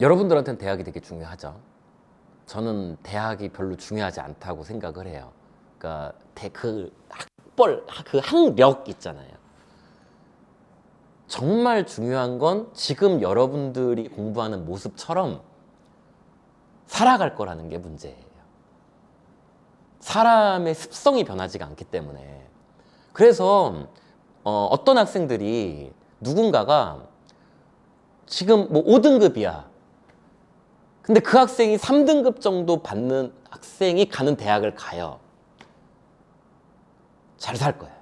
여러분들한테는 대학이 되게 중요하죠. 저는 대학이 별로 중요하지 않다고 생각을 해요. 그러니까 대, 그 학벌, 그 학력 있잖아요. 정말 중요한 건 지금 여러분들이 공부하는 모습처럼 살아갈 거라는 게 문제예요. 사람의 습성이 변하지가 않기 때문에. 그래서 어, 어떤 학생들이 누군가가 지금 뭐 5등급이야. 근데 그 학생이 3등급 정도 받는 학생이 가는 대학을 가요. 잘 살 거예요.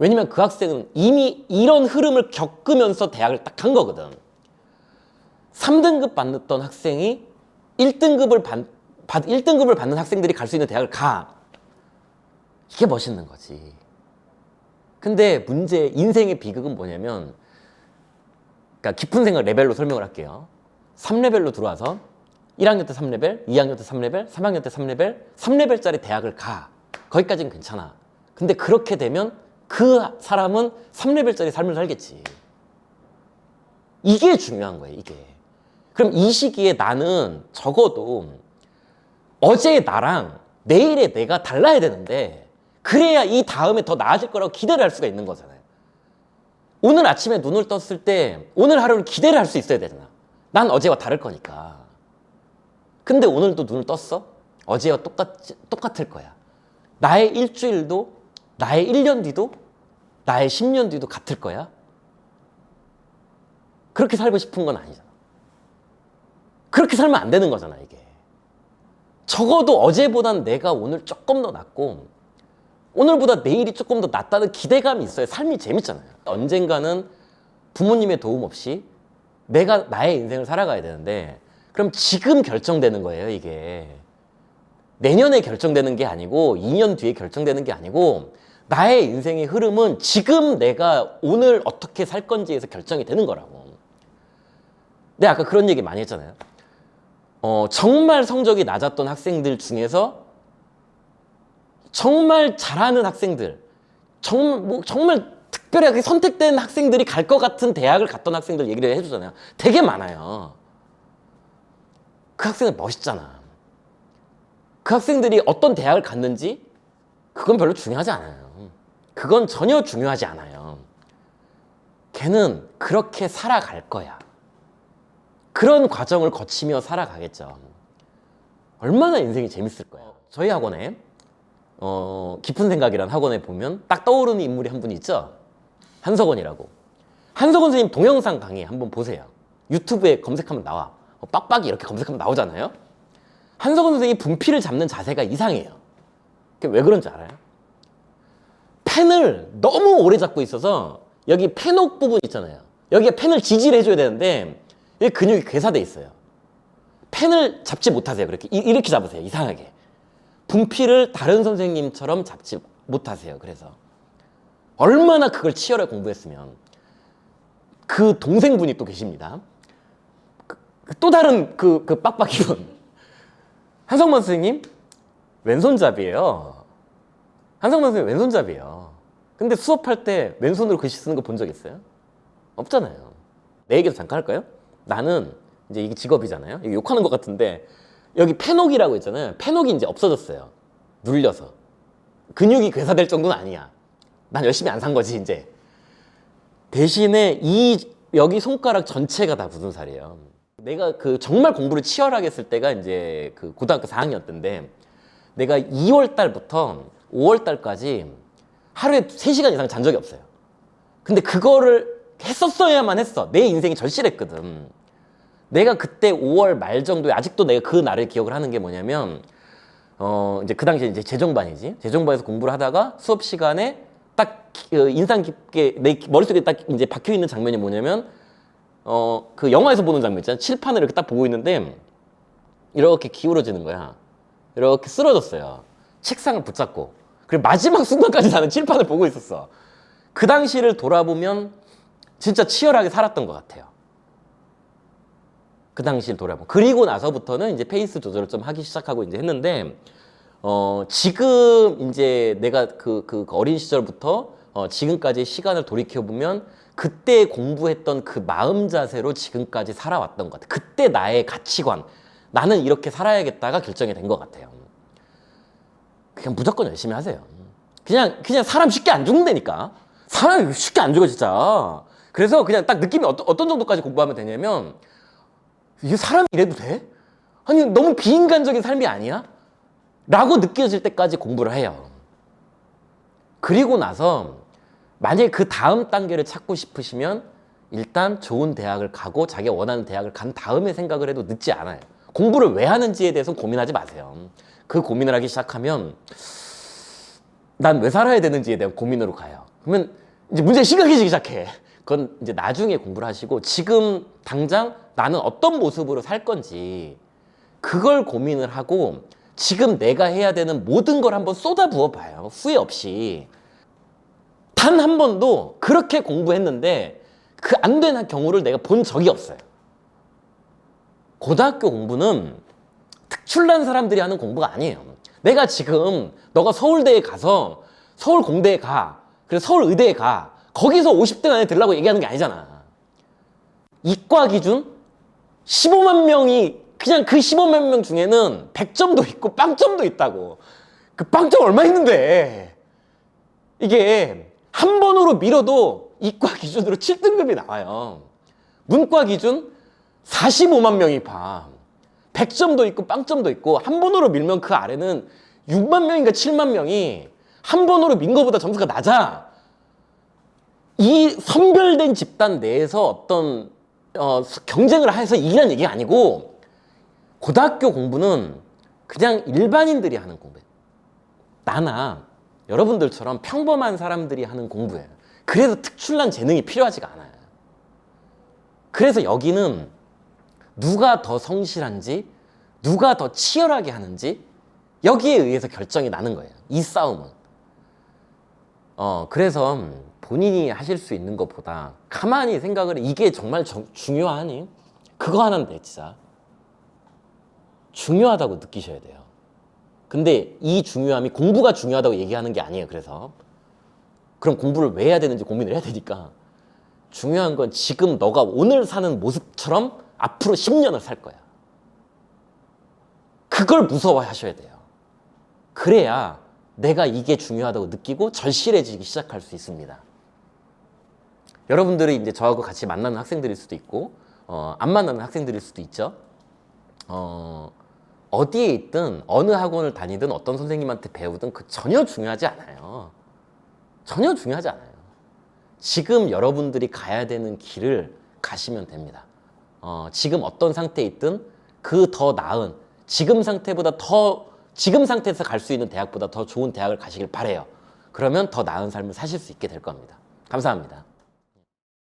왜냐면 그 학생은 이미 이런 흐름을 겪으면서 대학을 딱 간 거거든. 3등급 받던 학생이 1등급을 받, 받 1등급을 받는 학생들이 갈 수 있는 대학을 가. 이게 멋있는 거지. 근데 문제 인생의 비극은 뭐냐면 그러니까 깊은 생각 레벨로 설명을 할게요. 3레벨로 들어와서 1학년 때 3레벨, 2학년 때 3레벨, 3학년 때 3레벨, 3레벨짜리 대학을 가. 거기까지는 괜찮아. 근데 그렇게 되면 그 사람은 3레벨짜리 삶을 살겠지. 이게 중요한 거예요, 이게. 그럼 이 시기에 나는 적어도 어제의 나랑 내일의 내가 달라야 되는데 그래야 이 다음에 더 나아질 거라고 기대를 할 수가 있는 거잖아요. 오늘 아침에 눈을 떴을 때 오늘 하루를 기대를 할 수 있어야 되잖아. 난 어제와 다를 거니까. 근데 오늘도 눈을 떴어? 어제와 똑같, 똑같을 거야. 나의 일주일도, 나의 1년 뒤도, 나의 10년 뒤도 같을 거야? 그렇게 살고 싶은 건 아니잖아. 그렇게 살면 안 되는 거잖아, 이게. 적어도 어제보단 내가 오늘 조금 더 낫고, 오늘보다 내일이 조금 더 낫다는 기대감이 있어야 삶이 재밌잖아요. 언젠가는 부모님의 도움 없이 내가 나의 인생을 살아가야 되는데 그럼 지금 결정되는 거예요, 이게. 내년에 결정되는 게 아니고 2년 뒤에 결정되는 게 아니고 나의 인생의 흐름은 지금 내가 오늘 어떻게 살 건지에서 결정이 되는 거라고. 내가 아까 그런 얘기 많이 했잖아요. 어, 정말 성적이 낮았던 학생들 중에서 정말 잘하는 학생들, 정말, 뭐, 정말 특별하게 선택된 학생들이 갈 것 같은 대학을 갔던 학생들 얘기를 해주잖아요. 되게 많아요. 그 학생은 멋있잖아. 그 학생들이 어떤 대학을 갔는지 그건 별로 중요하지 않아요. 그건 전혀 중요하지 않아요. 걔는 그렇게 살아갈 거야. 그런 과정을 거치며 살아가겠죠. 얼마나 인생이 재밌을 거야. 저희 학원에 어, 깊은 생각이란 학원에 보면 딱 떠오르는 인물이 한 분 있죠. 한석원이라고. 한석원 선생님 동영상 강의 한번 보세요. 유튜브에 검색하면 나와. 어, 빡빡이 이렇게 검색하면 나오잖아요. 한석원 선생님이 분필을 잡는 자세가 이상해요. 그게 왜 그런지 알아요? 펜을 너무 오래 잡고 있어서 여기 펜옥 부분 있잖아요. 여기에 펜을 지지를 해줘야 되는데 여기 근육이 괴사돼 있어요. 펜을 잡지 못하세요. 그렇게 이- 이렇게 잡으세요. 이상하게. 분필을 다른 선생님처럼 잡지 못하세요. 그래서 얼마나 그걸 치열하게 공부했으면 그 동생분이 또 계십니다. 그- 그또 다른 그, 그 빡빡이분 한성만 선생님 왼손잡이에요. 한성만 선생님 왼손잡이에요. 근데 수업할 때 왼손으로 글씨 쓰는 거 본 적 있어요? 없잖아요. 내 얘기도 잠깐 할까요? 나는 이제 이게 직업이잖아요. 이거 욕하는 것 같은데 여기 펜옥이라고 있잖아요. 펜옥이 이제 없어졌어요. 눌려서. 근육이 괴사될 정도는 아니야. 난 열심히 안 산 거지 이제. 대신에 이 여기 손가락 전체가 다 굳은 살이에요. 내가 그 정말 공부를 치열하게 했을 때가 이제 그 고등학교 4학년 때인데 내가 2월 달부터 5월 달까지 하루에 3시간 이상 잔 적이 없어요. 근데 그거를 했었어야만 했어. 내 인생이 절실했거든. 내가 그때 5월 말 정도에 아직도 내가 그 날을 기억을 하는 게 뭐냐면 어 이제 그 당시에 이제 재정반이지. 재정반에서 공부를 하다가 수업 시간에 딱 기- 어, 인상 깊게 내 머릿속에 딱 이제 박혀 있는 장면이 뭐냐면 어 그 영화에서 보는 장면 있잖아. 칠판을 이렇게 딱 보고 있는데 이렇게 기울어지는 거야. 이렇게 쓰러졌어요. 책상을 붙잡고. 그리고 마지막 순간까지 나는 칠판을 보고 있었어. 그 당시를 돌아보면 진짜 치열하게 살았던 것 같아요. 그 당시를 돌아보면. 그리고 나서부터는 이제 페이스 조절을 좀 하기 시작하고 이제 했는데, 어, 지금 이제 내가 그, 그 어린 시절부터 어, 지금까지 시간을 돌이켜 보면 그때 공부했던 그 마음 자세로 지금까지 살아왔던 것 같아요. 그때 나의 가치관, 나는 이렇게 살아야겠다가 결정이 된 것 같아요. 그냥 무조건 열심히 하세요. 그냥 그냥 사람 쉽게 안 죽는다니까. 사람 쉽게 안 죽어 진짜. 그래서 그냥 딱 느낌이 어떤, 어떤 정도까지 공부하면 되냐면 이게 사람이 이래도 돼? 아니 너무 비인간적인 삶이 아니야? 라고 느껴질 때까지 공부를 해요. 그리고 나서 만약에 그 다음 단계를 찾고 싶으시면 일단 좋은 대학을 가고 자기가 원하는 대학을 간 다음에 생각을 해도 늦지 않아요. 공부를 왜 하는지에 대해서 고민하지 마세요. 그 고민을 하기 시작하면 난 왜 살아야 되는지에 대한 고민으로 가요. 그러면 이제 문제 심각해지기 시작해. 그건 이제 나중에 공부를 하시고 지금 당장 나는 어떤 모습으로 살 건지 그걸 고민을 하고 지금 내가 해야 되는 모든 걸 한번 쏟아 부어 봐요. 후회 없이. 단 한 번도 그렇게 공부했는데 그 안 되는 경우를 내가 본 적이 없어요. 고등학교 공부는 특출난 사람들이 하는 공부가 아니에요. 내가 지금 너가 서울대에 가서 서울 공대에 가. 그래서 서울 의대에 가. 거기서 50등 안에 들라고 얘기하는 게 아니잖아. 이과 기준 15만 명이 그냥 그 15만 명 중에는 100점도 있고 빵점도 있다고. 그 빵점 얼마 있는데. 이게 한 번으로 밀어도 이과 기준으로 7등급이 나와요. 문과 기준 45만 명이 봐. 100점도 있고 빵점도 있고 한 번으로 밀면 그 아래는 6만 명인가 7만 명이 한 번으로 민 거보다 점수가 낮아. 이 선별된 집단 내에서 어떤 어, 경쟁을 해서 이기는 얘기가 아니고 고등학교 공부는 그냥 일반인들이 하는 공부예요. 나나 여러분들처럼 평범한 사람들이 하는 공부예요. 그래서 특출난 재능이 필요하지가 않아요. 그래서 여기는 누가 더 성실한지, 누가 더 치열하게 하는지 여기에 의해서 결정이 나는 거예요. 이 싸움은. 어, 그래서 본인이 하실 수 있는 것보다 가만히 생각을 해. 이게 정말 정- 중요하니? 그거 하나인데, 진짜. 중요하다고 느끼셔야 돼요. 근데 이 중요함이 공부가 중요하다고 얘기하는 게 아니에요. 그래서. 그럼 공부를 왜 해야 되는지 고민을 해야 되니까. 중요한 건 지금 너가 오늘 사는 모습처럼 앞으로 10년을 살 거야. 그걸 무서워 하셔야 돼요. 그래야 내가 이게 중요하다고 느끼고 절실해지기 시작할 수 있습니다. 여러분들이 이제 저하고 같이 만나는 학생들일 수도 있고, 어, 안 만나는 학생들일 수도 있죠. 어, 어디에 있든 어느 학원을 다니든 어떤 선생님한테 배우든 그 전혀 중요하지 않아요. 전혀 중요하지 않아요. 지금 여러분들이 가야 되는 길을 가시면 됩니다. 어, 지금 어떤 상태에 있든 그 더 나은 지금 상태보다 더 지금 상태에서 갈 수 있는 대학보다 더 좋은 대학을 가시길 바래요. 그러면 더 나은 삶을 사실 수 있게 될 겁니다. 감사합니다.